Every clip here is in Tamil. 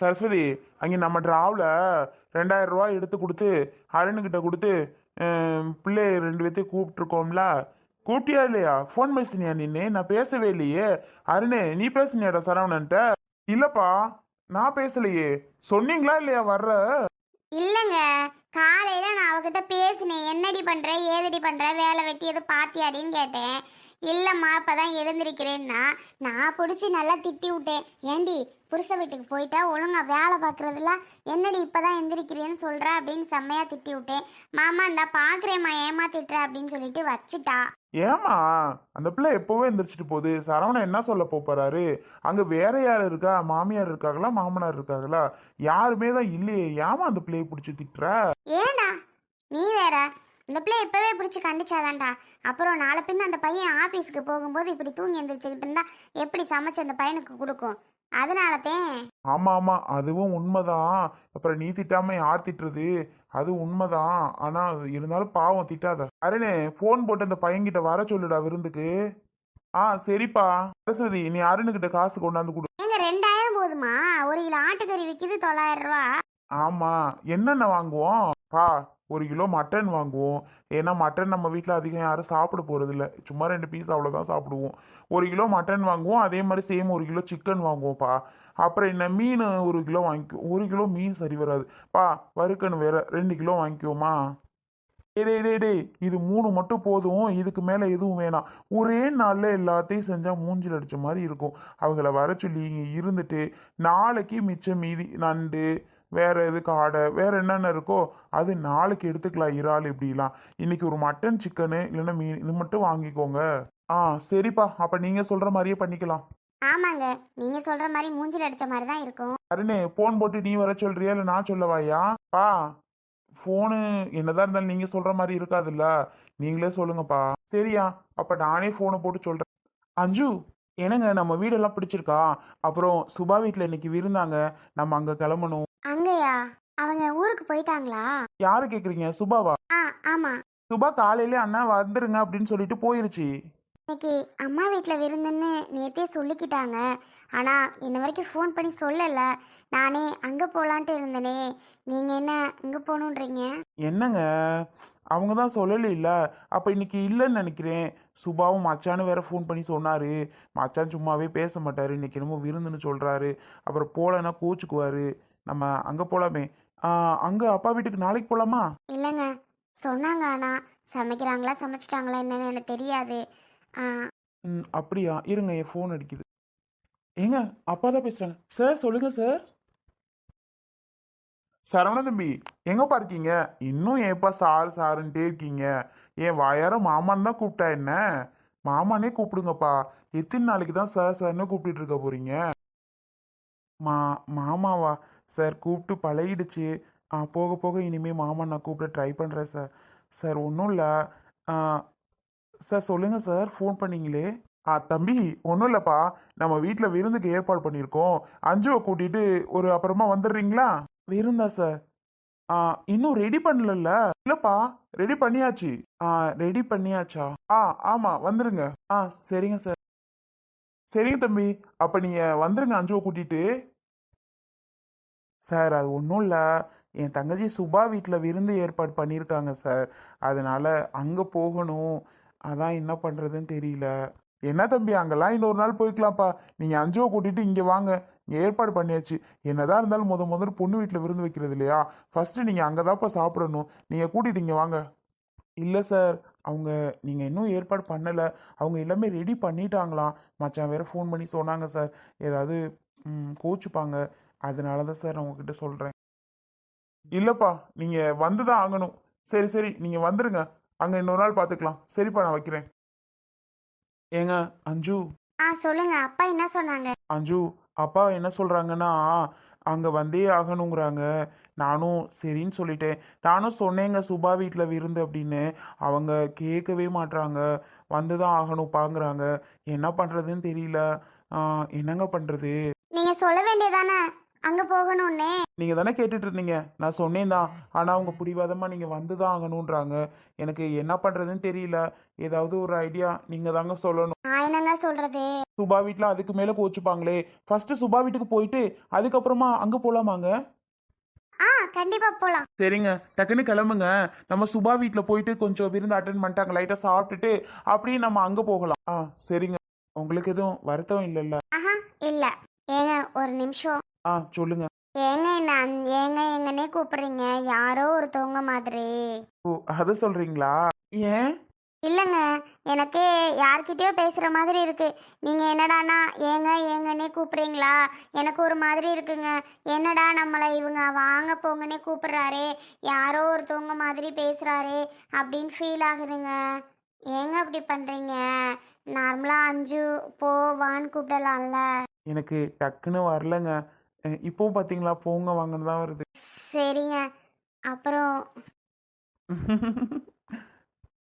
சரஸ்வதி அங்கே நம்ம டிராவில் ரெண்டாயிரம் ரூபாய் எடுத்து கொடுத்து அருணுக்கிட்ட கொடுத்து பிள்ளை ரெண்டு பேர்த்தையும் கூப்பிட்ருக்கோம்ல கூப்பிட்டியா இல்லையா? ஃபோன் பேசினியா நின்று நான் பேசவே இல்லையே. அருணே நீ பேசுனியாடா சரவணன்ட்ட? இல்லைப்பா நான் பேசலையே. சொன்னீங்களா இல்லையா வர்ற? இல்லைங்க. காலையில நான் அவகிட்ட பேசினேன். என்னடி பண்ற? ஏதடி பண்ற? வேலை வெட்டி எது பாத்தியாடின்னு கேட்டேன். இல்லைம்மா இப்பதான் எழுந்திருக்கிறேன்னா நான் பிடிச்சி நல்லா திட்டி விட்டேன். ஏண்டி புருஷ வீட்டுக்கு போயிட்டா ஒழுங்கா வேலை பார்க்கறதுல என்னடி இப்பதான் எந்திரிக்கிறேன்னு சொல்ற அப்படின்னு செம்மையா திட்டி விட்டேன் மாமா இந்தா பாக்குறேம்மா ஏமாத்திட்டுற அப்படின்னு சொல்லிட்டு வச்சுட்டா. ஏமா அந்த பிள்ளை எப்போவே எந்திரிச்சிட்டு போகுது. சரவணன் என்ன சொல்ல போறாரு? அங்க வேற யார் இருக்கா? மாமியார் இருக்காங்களா மாமனார் இருக்காங்களா யாருமே தான் இல்லையே. ஏமா அந்த பிள்ளையை பிடிச்சி திட்டுற? ஏண்டா? நீ வேற. இந்த பிள்ளை இப்பவே பிடிச்சி கண்டிச்சாதான்டா. அப்புறம் நாளை பின்ன அந்த பையன் ஆபீஸ்க்கு போகும்போது இப்படி தூங்கி எந்திரிச்சுக்கிட்டு இருந்தா எப்படி சமைச்சு அந்த பையனுக்கு கொடுக்கும்? அதனாலதான் ஆமா ஆமா அதுவும் உண்மைதான். அப்புறம் நீ திட்டாம யார் திட்டுறது? அது உண்மைதான். ஆனா இருந்தாலும் பாவம் திட்டாத. அருணே போன் போட்டு அந்த பையன்கிட்ட வர சொல்லுடா விருந்துக்கு. ஆ சரிப்பா. சரஸ்வதி நீ அருணுகிட்ட காசு கொண்டாந்து கொடு. ஏங்க ரெண்டாயிரம் போதுமா? ஒரு கிலோ ஆட்டுக்கறி விற்கிது தொள்ளாயிரம் ரூபா. ஆமா. என்னென்ன வாங்குவோம்? பா ஒரு கிலோ மட்டன் வாங்குவோம். ஏன்னா மட்டன் நம்ம வீட்டில் அதிகம் யாரும் சாப்பிட போகிறதில்ல சும்மா ரெண்டு பீஸ் அவ்வளோதான் சாப்பிடுவோம். ஒரு கிலோ மட்டன் வாங்குவோம். அதே மாதிரி சேம் ஒரு கிலோ சிக்கன் வாங்குவோம்ப்பா. அப்புறம் என்ன மீன் ஒரு கிலோ வாங்கிக்கோ ஒரு கிலோ மீன் சரி வராது. பா வறுக்கன்னு வேற. ரெண்டு கிலோ வாங்கிக்குவோமா டே டே டேய் இது மூணு மட்டும் போதும். இதுக்கு மேலே எதுவும் வேணாம். ஒரே நாளில் எல்லாத்தையும் செஞ்சால் மூஞ்சில் அடித்த மாதிரி இருக்கும். அவங்கள வர சொல்லி இங்கே இருந்துட்டு நாளைக்கு மிச்சம் மீதி நண்டு வேற எது காடை வேற என்னென்ன இருக்கோ அது நாளைக்கு எடுத்துக்கலாம் இறால் இப்படிலாம். இன்னைக்கு ஒரு மட்டன் சிக்கனு இல்லைன்னா மீன் இது மட்டும் வாங்கிக்கோங்க. ஆ சரிப்பா. அப்போ நீங்கள் சொல்கிற மாதிரியே பண்ணிக்கலாம். ஆமாங்க. நீங்க சொல்ற மாதிரி மூஞ்சில் அடிச்ச மாதிரி தான் இருக்கும். அருணே ஃபோன் போட்டு நீ வர சொல்றியா இல்லை நான் சொல்லவாயா பா ஃபோனு என்னதான் இருந்தாலும் நீங்கள் சொல்கிற மாதிரி இருக்காதுல்ல. நீங்களே சொல்லுங்கப்பா. சரியா. அப்போ நானே ஃபோனை போட்டு சொல்கிறேன் அஞ்சு என்னங்க நம்ம வீடெல்லாம் பிடிச்சிருக்கா? அப்புறம் சுபா வீட்டில் இன்னைக்கு விருந்தாங்க. நம்ம அங்கே கிளம்பணும். அங்கயா? அவங்க ஊருக்கு போயிட்டாங்களா? யாரு கேட்குறீங்க சுபாவா? ஆ ஆமா. சுபா காலையிலே அண்ணா வந்துருங்க அப்படின்னு சொல்லிட்டு போயிருச்சு. இன்னைக்கு அம்மா வீட்டில் விருந்துன்னு நேத்தே சொல்லிக்கிட்டாங்க. ஆனால் இன்ன வரைக்கும் ஃபோன் பண்ணி சொல்லலை. நானே அங்கே போகலான்ட்டு இருந்தேனே. நீங்கள் என்ன இங்கே போகணுன்றீங்க? என்னங்க? அவங்க தான் சொல்லல இல்ல அப்ப இன்னைக்கு இல்லைன்னு நினைக்கிறேன். சுபாவும் மச்சான்னு வேற ஃபோன் பண்ணி சொன்னாரு. மச்சான் சும்மாவே பேச மாட்டாரு. இன்னைக்கு என்னமோ விருந்துன்னு சொல்றாரு. அப்புறம் போலன்னா கோச்சுக்குவாரு. நம்ம அங்க போலாமே. அங்க அப்பா வீட்டுக்கு நாளைக்கு போலாமா? இல்லைங்க. சொன்னாங்க ஆனால் சமைக்கிறாங்களா சமைச்சிட்டாங்களா என்னன்னு எனக்கு தெரியாது. அப்படியா? இருங்க என் ஃபோன் அடிக்குது. ஏங்க அப்பா தான் பேசுறாங்க. சார் சொல்லுங்க சார் சரவண தம்பி எங்கப்பா இருக்கீங்க? இன்னும் ஏப்பா சாரு சாருன்ட்டே இருக்கீங்க? ஏன் வாயார மாமான்னு தான் கூப்பிட்டா என்ன? மாமானே கூப்பிடுங்கப்பா. எத்தனை நாளைக்கு தான் சார் சார்னு கூப்பிட்டுட்டு இருக்க போறீங்க? மா மாமாவா? சார் கூப்பிட்டு பழகிடுச்சு. ஆ போக போக இனிமேல் மாமா நான் கூப்பிட ட்ரை பண்ணுறேன் சார். சார் ஒன்றும் இல்லை. சார் சொல்லுங்கள் சார். ஃபோன் பண்ணீங்களே. ஆ தம்பி ஒன்றும் இல்லைப்பா. நம்ம வீட்டில் விருந்துக்கு ஏற்பாடு பண்ணியிருக்கோம். அஞ்சுவை கூட்டிகிட்டு ஒரு அப்புறமா வந்துடுறீங்களா? விருந்தா சார். ஆ இன்னும் ரெடி பண்ணலல்ல? இல்லைப்பா ரெடி பண்ணியாச்சு. ஆ ரெடி பண்ணியாச்சா? ஆ ஆமாம் வந்துடுங்க ஆ சரிங்க சார். சரிங்க தம்பி அப்போ நீங்கள் வந்துருங்க. அஞ்சுவை கூட்டிட்டு. சார் அது ஒன்றும் இல்லை. என் தங்கச்சி சுபா வீட்டில் விருந்து ஏற்பாடு பண்ணியிருக்காங்க சார். அதனால அங்கே போகணும். அதான் என்ன பண்ணுறதுன்னு தெரியல. என்ன தம்பி அங்கெல்லாம் இன்னொரு நாள் போய்க்கலாம்ப்பா. நீங்கள் அஞ்சுவை கூட்டிட்டு இங்கே வாங்க. இங்கே ஏற்பாடு பண்ணியாச்சு. என்னதான் இருந்தாலும் முத முதல்ல பொண்ணு வீட்டில் விருந்து வைக்கிறது இல்லையா? ஃபஸ்ட்டு நீங்கள் அங்கே தான்ப்பா சாப்பிடணும். நீங்கள் கூட்டிகிட்டு இங்கே வாங்க. இல்லை சார். அவங்க நீங்கள் இன்னும் ஏற்பாடு பண்ணலை. அவங்க எல்லாமே ரெடி பண்ணிட்டாங்களாம். மச்சான் வேற ஃபோன் பண்ணி சொன்னாங்க சார். ஏதாவது கோச்சுப்பாங்க. அதனால தான் சார் நான் உங்ககிட்ட சொல்கிறேன் இல்லைப்பா நீங்கள் வந்து தான் ஆகணும். சரி சரி நீங்கள் வந்துருங்க. அங்கே இன்னொரு நாள் பார்த்துக்கலாம் சரிப்பா நான் வைக்கிறேன். ஏங்க அஞ்சு. ஆ சொல்லுங்க. அப்பா என்ன சொன்னாங்க? அஞ்சு அப்பா என்ன சொல்கிறாங்கன்னா அங்கே வந்தே ஆகணுங்கிறாங்க. நானும் சரின்னு சொல்லிட்டேன். நானும் சொன்னேங்க சுபா வீட்டில் விருந்து அப்படின்னு. அவங்க கேட்கவே மாட்றாங்க. வந்து தான் ஆகணும்ப்பாங்கிறாங்க. என்ன பண்ணுறதுன்னு தெரியல. என்னங்க பண்ணுறது நீங்கள் சொல்ல வேண்டியதானே? அங்க போகணும்னே. நீங்க தானே கேட்டுட்டு இருந்தீங்க? நான் சொன்னேன் தான் ஆனா அவங்க பிடிவாதமா நீங்க வந்து தான் ஆகணுன்றாங்க எனக்கு என்ன பண்றதுன்னு தெரியல. ஏதாவது ஒரு ஐடியா நீங்க தாங்க சொல்லணும். நான் என்னங்க சொல்றது? சுபா வீட்ல அதுக்கு மேல கோச்சுப்பாங்களே. ஃபர்ஸ்ட் சுபா வீட்டுக்கு போயிட்டு அதுக்கப்புறமா அங்க போலாமாங்க? ஆ கண்டிப்பா போலாம். சரிங்க. டக்குன்னு கிளம்புங்க. நம்ம சுபா வீட்ல போயிட்டு கொஞ்சம் விருந்து அட்டன் பண்ணிட்டாங்க லைட்டா சாப்பிட்டுட்டு அப்படியே நம்ம அங்க போகலாம். ஆ சரிங்க. உங்களுக்கு எதுவும் வருத்தம் இல்லைல்ல? ஆஹா இல்ல. ஏங்க ஒரு நிமிஷம். ஆ சொல்லுங்க. ஏங்க அந்- ஏங்க எங்கன்னே கூப்பிடுறீங்க? யாரோ ஒருத்தவங்க மாதிரி. ஓ அது சொல்றீங்களா? ஏன்? இல்லைங்க எனக்கு யார்கிட்டயோ பேசுகிற மாதிரி இருக்கு. நீங்கள் என்னடானா ஏங்க ஏங்கன்னே கூப்பிட்றீங்களா? எனக்கு ஒரு மாதிரி இருக்குங்க. என்னடா நம்மளை இவங்க வாங்க போங்கன்னே கூப்பிட்றாரே? யாரோ ஒருத்தவங்க மாதிரி பேசுகிறாரே அப்படின்னு ஃபீல் ஆகுதுங்க. ஏங்க அப்படி பண்ணுறீங்க நார்மலாக அஞ்சு போ வான்னு கூப்பிடலாம்ல. எனக்கு டக்குன்னு வரலங்க. இப்பவும் பாத்தீங்களா? போங்க வாங்கன்னு தான் வருது. சரிங்க. அப்புறம்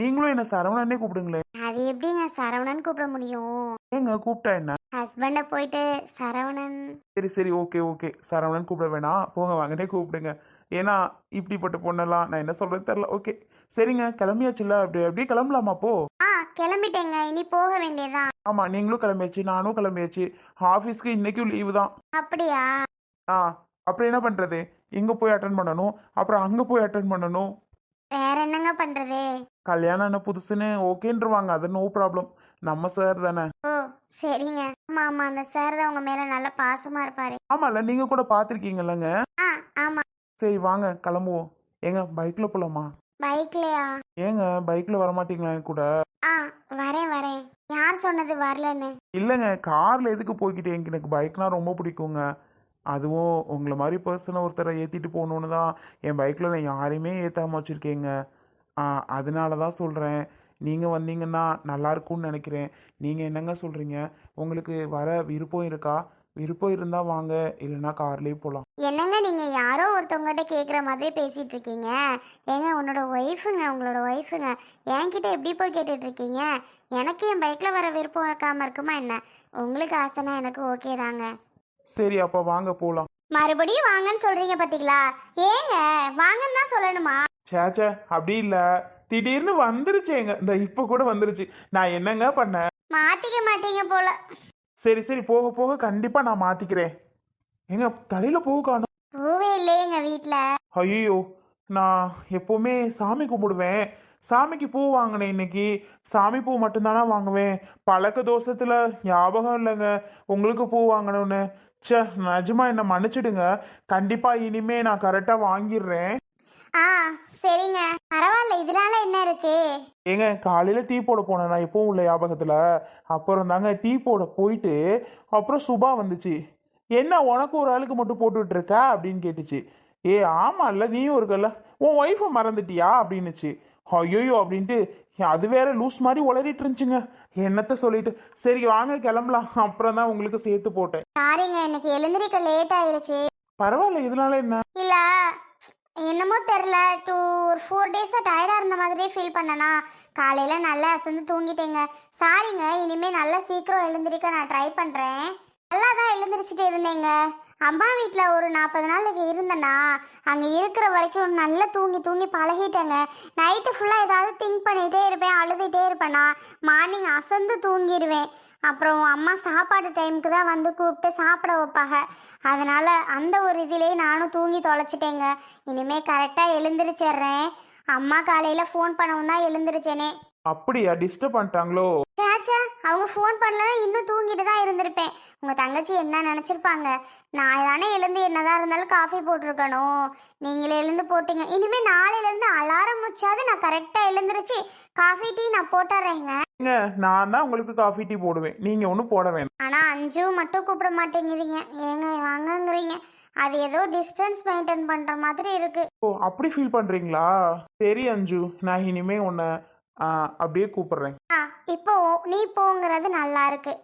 நீங்களும் என்ன சரவணனே கூப்பிடுங்களேன். அது எப்படிங்க? சரவணன் கூப்பிட முடியும். ஏங்க கூப்பிட்டா என்ன? ஹஸ்பண்டை போயிட்டு சரவணன் சரி சரி ஓகே ஓகே. சரவணன் கூப்பிட வேணாம். போங்க வாங்கனே கூப்பிடுங்க. ஏன்னா இப்படிப்பட்ட பொண்ணெல்லாம் நான் என்ன சொல்றது தெரில ஓகே. சரிங்க கிளம்பியாச்சுல்ல? அப்படி அப்படியே கிளம்பலாமா போ? ஆ கிளம்பிட்டேங்க. இனி போக வேண்டியதான் ஆமா நீங்களும் கிளம்பியாச்சு நானும் கிளம்பியாச்சு. ஆஃபீஸ்க்கு இன்னைக்கும் லீவு தான். அப்படியா? ஆ அப்புறம் என்ன பண்றது? இங்க போய் அட்டன் பண்ணணும் அப்புறம் அங்க போய் அட்டன் பண்ணணும். வேற என்னங்க பண்றது? கல்யாணம் என்ன புதுசுன்னு ஓகேன்றவாங்க அது நோ ப்ராப்ளம் நம்ம சார் தானே. ஓ சரிங்க. ஆமா ஆமா அந்த சார் தான் உங்க மேல நல்ல பாசமா இருப்பாரு. ஆமால நீங்க கூட பார்த்துருக்கீங்கல்லங்க ஆ ஆமா. சரி வாங்க கிளம்புவோம். ஏங்க பைக்ல போலாமா? பைக்லயா? ஏங்க பைக்ல வரமாட்டீங்களா என் கூட? ஆ வரேன் வரேன். யார் சொன்னது வரலன்னு? இல்லைங்க காரில் எதுக்கு போய்கிட்டு எனக்கு பைக்னா ரொம்ப பிடிக்குங்க. அதுவும் உங்களை மாதிரி பர்சனை ஒருத்தரை ஏற்றிட்டு போகணுன்னு தான். என் பைக்கில் நான் யாரையுமே ஏற்றாமல் வச்சுருக்கேங்க. அதனால தான் சொல்கிறேன் நீங்கள் வந்தீங்கன்னா நல்லாயிருக்கும்னு நினைக்கிறேன். நீங்கள் என்னங்க சொல்கிறீங்க உங்களுக்கு வர விருப்பம் இருக்கா? விருப்பம் இருந்தால் வாங்க இல்லைன்னா கார்லேயே போகலாம் என்னங்க நீங்க யாரோ ஒருத்தவங்ககிட்ட கேக்குற மாதிரி பேசிட்டு இருக்கீங்க? ஏங்க உன்னோட ஒய்ஃபுங்க உங்களோட ஒய்ஃபுங்க என்கிட்ட எப்படி போய் கேட்டுட்டு இருக்கீங்க? எனக்கு என் பைக்ல வர விருப்பம் இருக்காம இருக்குமா என்ன? உங்களுக்கு ஆசைனா எனக்கு ஓகே தாங்க. சரி அப்போ வாங்க போகலாம் மறுபடியும் வாங்கன்னு சொல்றீங்க பாத்தீங்களா? ஏங்க வாங்கன்னு தான் சொல்லணுமா? சேச்சே அப்படி இல்லை. திடீர்னு வந்துருச்சேங்க இந்த இப்போ கூட வந்துருச்சு. நான் என்னங்க பண்ணேன் மாத்திக்க மாட்டீங்க போல. சரி சரி போக போக கண்டிப்பாக நான் மாற்றிக்கிறேன் எங்க தலையில் பூ காணும். பூவே இல்லையே எங்க வீட்ல. ஐயோ நான் எப்போவுமே சாமி கும்பிடுவேன். சாமிக்கு பூ வாங்கினேன் இன்னைக்கு. சாமி பூ மட்டும்தானே வாங்குவேன். பழக்க தோஷத்தில் ஞாபகம் இல்லைங்க. உங்களுக்கு பூ வாங்கணும்னு. ச்சே நிஜமா என்னை மன்னிச்சிடுங்க. கண்டிப்பாக இனிமே நான் கரெக்டாக வாங்கிடுறேன். ஆ சரிங்க. பரவாயில்ல இதனால என்ன இருக்கு? ஏங்க காலையில் டீ போட போனேன். நான் எப்பவும் உள்ள ஞாபகத்தில். அப்புறம் தாங்க டீ போட போயிட்டு அப்புறம் சுபா வந்துச்சு. என்ன உனக்கு ஒரு ஆளுக்கு மட்டும் போட்டுட்டு இருக்க அப்படின்னு கேட்டுச்சு. ஏ ஆமாம்ல நீயும் இருக்கல்ல. உன் ஒய்ஃபை மறந்துட்டியா? அப்படின்னுச்சு. ஐயோயோ அப்படின்ட்டு அது வேற லூஸ் மாதிரி உளறிட்டு இருந்துச்சுங்க. என்னத்த சொல்லிட்டு. சரி வாங்க கிளம்பலாம். அப்புறம் தான் உங்களுக்கு சேர்த்து போட்டேன். சாரிங்க இன்னைக்கு எழுந்திரிக்க லேட் ஆயிருச்சு. பரவாயில்ல இதனால என்ன? இல்ல தெரில டூ ஒரு ஃபோர் டேஸாக டயர்டாக இருந்த மாதிரியே ஃபீல் பண்ணனா. காலையில் நல்லா அசந்து தூங்கிட்டேங்க. சாரிங்க இனிமேல் நல்லா சீக்கிரம் எழுந்திரிக்க நான் ட்ரை பண்ணுறேன் நல்லா தான் எழுந்திரிச்சிட்டு இருந்தேங்க. அம்மா வீட்டில் ஒரு நாற்பது நாளுக்கு இருந்தேன்னா அங்கே இருக்கிற வரைக்கும் நல்லா தூங்கி தூங்கி பழகிட்டேங்க. நைட்டு ஃபுல்லாக ஏதாவது திங்க் பண்ணிகிட்டே இருப்பேன் அழுதுகிட்டே இருப்பேனா. மார்னிங் அசந்து தூங்கிடுவேன். அப்புறம் அம்மா சாப்பாடு டைமுக்கு தான் வந்து கூப்பிட்டு சாப்பிட வைப்பாங்க. அதனால அந்த ஒரு இதிலே நானும் தூங்கி தொலைச்சிட்டேங்க. இனிமே கரெக்டாக எழுந்திரிச்சிடுறேன். அம்மா காலையில் ஃபோன் பண்ணவும் தான் எழுந்திரிச்சேனே. அப்படியா? டிஸ்டர்ப் பண்ணிட்டாங்களோ? சேச்சா அவங்க ஃபோன் பண்ணலன்னா இன்னும் தூங்கிட்டு தான் இருந்திருப்பேன். உங்கள் தங்கச்சி என்ன நினச்சிருப்பாங்க? நான் தானே எழுந்து என்னதான் இருந்தாலும் காஃபி போட்டிருக்கணும். நீங்களே எழுந்து போட்டீங்க. இனிமேல் நாளையிலேருந்து அலாரம் வச்சாது நான் கரெக்டாக எழுந்திருச்சு காஃபி டீ நான் போட்டுறேங்க ஏங்க நான் தான் உங்களுக்கு காஃபி டீ போடுவேன். நீங்கள் ஒன்றும் போட வேணாம். ஆனால் அஞ்சு மட்டும் கூப்பிட மாட்டேங்கிறீங்க. ஏங்க வாங்கங்கிறீங்க. அது ஏதோ டிஸ்டன்ஸ் மெயின்டைன் பண்ணுற மாதிரி இருக்கு. ஓ அப்படி ஃபீல் பண்றீங்களா? சரி அஞ்சு. நான் இனிமே உன்னை ஆ, அப்படியே கூப்பிடுறேன். ஆ இப்போ நீ போங்கிறது நல்லா இருக்கு.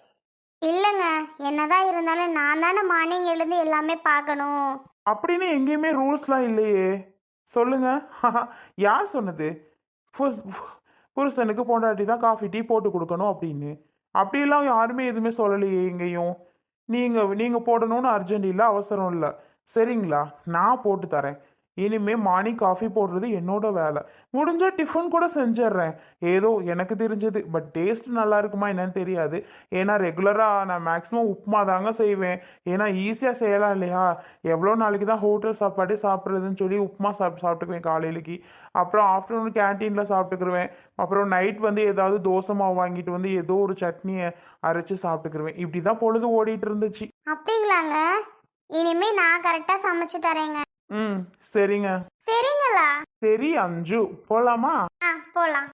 இல்லைங்க என்னதான் இருந்தாலும் நான் தானே மார்னிங் எழுந்து எல்லாமே பார்க்கணும். அப்படின்னு எங்கேயுமே ரூல்ஸ்லாம் இல்லையே. சொல்லுங்க. யார் சொன்னது? புருஷ- புருஷனுக்கு பொண்டாட்டி தான் காஃபி டீ போட்டு கொடுக்கணும் அப்படின்னு. அப்படிலாம் யாருமே எதுவுமே சொல்லலையே எங்கேயும். நீங்கள் நீங்கள் போடணும்னு அர்ஜென்ட் இல்லை அவசரம் இல்லை. சரிங்களா? நான் போட்டு தரேன். இனிமே மார்னிங் காஃபி போடுறது என்னோட வேலை. முடிஞ்சா டிஃபன் கூட செஞ்சிடுறேன். ஏதோ எனக்கு தெரிஞ்சது பட் டேஸ்ட் நல்லா இருக்குமா என்னன்னு தெரியாது. ஏன்னா ரெகுலராக நான் மேக்ஸிமம் உப்புமா தாங்க செய்வேன். ஏன்னா ஈஸியாக செய்யலாம் இல்லையா? எவ்வளோ நாளைக்கு தான் ஹோட்டல் சாப்பாடு சாப்பிட்றதுன்னு சொல்லி உப்புமா சாப்பிட்டு சாப்பிட்டுக்குவேன் காலையிலக்கு. அப்புறம் ஆஃப்டர்நூன் கேன்டீனில் சாப்பிட்டுக்குருவேன். அப்புறம் நைட் வந்து ஏதாவது தோசை மாவு வாங்கிட்டு வந்து ஏதோ ஒரு சட்னியை அரைச்சி சாப்பிட்டுக்குருவேன். இப்படி தான் பொழுது ஓடிட்டு இருந்துச்சு. அப்படிங்களாங்க? இனிமே நான் கரெக்டாக சமைச்சு தரேங்க. ம் சரிங்க. சரிங்களா? சரி அஞ்சு. போலாமா? ஆ போகலாம்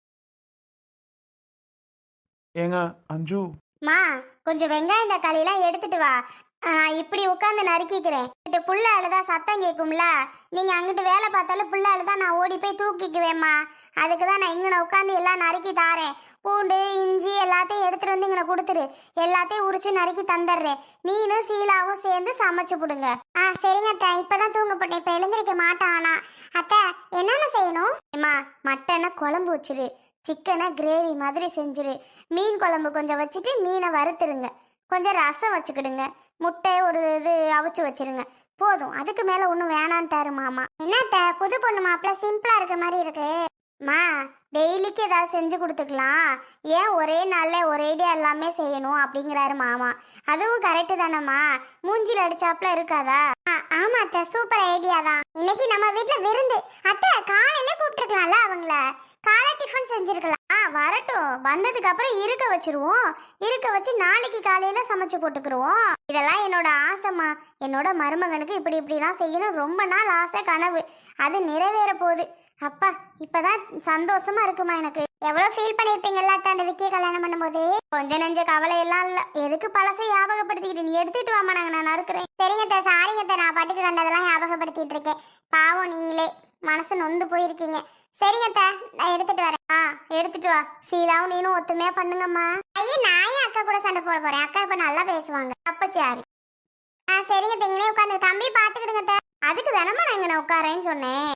ஏங்க அஞ்சு? மா கொஞ்சம் வெங்காயம் தக்காளிலாம் எடுத்துட்டு வா. ஆ, இப்படி உட்காந்து நறுக்கிக்கிறேன். இங்கிட்டு புள்ள அழுதா சத்தம் கேட்கும்ல நீங்கள் அங்கிட்டு வேலை பார்த்தாலும் புள்ள அழுதா நான் ஓடி போய் தூக்கிக்குவேம்மா. அதுக்கு தான் நான் இங்கே உட்காந்து எல்லாம் நறுக்கி தாரேன். பூண்டு இஞ்சி எல்லாத்தையும் எடுத்துட்டு வந்து இங்கே கொடுத்துரு. எல்லாத்தையும் உரிச்சு நறுக்கி தந்துடுறேன். நீனும் சீலாவும் சேர்ந்து சமைச்சு போடுங்க. ஆ சரிங்க அத்தை. இப்பதான் தூங்க போட்டேன். இப்போ எழுந்திருக்க மாட்டானா? அத்தை என்னென்ன செய்யணும்? அம்மா மட்டனை குழம்பு வச்சிரு. சிக்கனை கிரேவி மாதிரி செஞ்சிரு. மீன் குழம்பு கொஞ்சம் வச்சுட்டு மீனை வறுத்துருங்க. கொஞ்சம் ரசம் வச்சுக்கிடுங்க. முட்டை ஒரு இது அவிச்சு வச்சிருங்க. போதும். அதுக்கு மேலே ஒன்றும் வேணான்ட்டாரு மாமா. என்னத்த புது பொண்ணு மாப்பிள்ள சிம்பிளாக இருக்க மாதிரி இருக்கு. மா டெய்லிக்கு ஏதாவது செஞ்சு கொடுத்துக்கலாம். ஏன் ஒரே நாளில் ஒரேடியாக எல்லாமே செய்யணும் அப்படிங்கிறாரு மாமா. அதுவும் கரெக்டு தானேம்மா. மூஞ்சில் அடிச்சாப்புல இருக்காதா? ஆமா அத்தை சூப்பர் ஐடியா தான். இன்னைக்கு நம்ம வீட்டில் விருந்து. அத்தை காலையில கூப்பிட்டுருக்கலாம்ல அவங்கள? காலை டிஃபன் செஞ்சிருக்கலாம். ஆ வரட்டும். வந்ததுக்கு அப்புறம் இருக்க வச்சிருவோம். இருக்க வச்சு நாளைக்கு காலையில சமைச்சு போட்டுக்கிருவோம். இதெல்லாம் என்னோட ஆசைம்மா. என்னோட மருமகனுக்கு இப்படி இப்படிலாம் செய்யணும். ரொம்ப நாள் ஆசை கனவு. அது நிறைவேற போகுது. அப்பா இப்பதான் சந்தோஷமா இருக்குமா எனக்கு? எவ்வளவு ஃபீல் பண்ணிருப்பீங்கல்ல அத்தை அந்த விக்கிய கல்யாணம் பண்ணும்போது? கொஞ்ச நெஞ்ச கவலை எல்லாம் இல்ல. எதுக்கு பழசை ஞாபகப்படுத்திக்கிட்டு நீ எடுத்துட்டு வாமா நாங்க நான் நறுக்கிறேன். சரிங்க அத்தை சாரிங்க அத்தை நான் பாட்டுக்கு கண்டதெல்லாம் ஞாபகப்படுத்திட்டு இருக்கேன். பாவம் நீங்களே மனசு நொந்து போயிருக்கீங்க. சரிங்க நான் எடுத்துட்டு வரேன். ஆ எடுத்துட்டு வா. சீலாவும் நீனும் ஒத்துமையா பண்ணுங்கம்மா. ஐயா நான் ஏன் அக்கா கூட சண்டை போட போறேன்? அக்கா இப்ப நல்லா பேசுவாங்க. அப்ப சாரி. ஆ சரிங்க அத்தை, உட்காந்து தம்பி பாத்துக்கிடுங்க அதுக்கு தானம்மா நான் இங்க உட்காரேன்னு சொன்னேன்.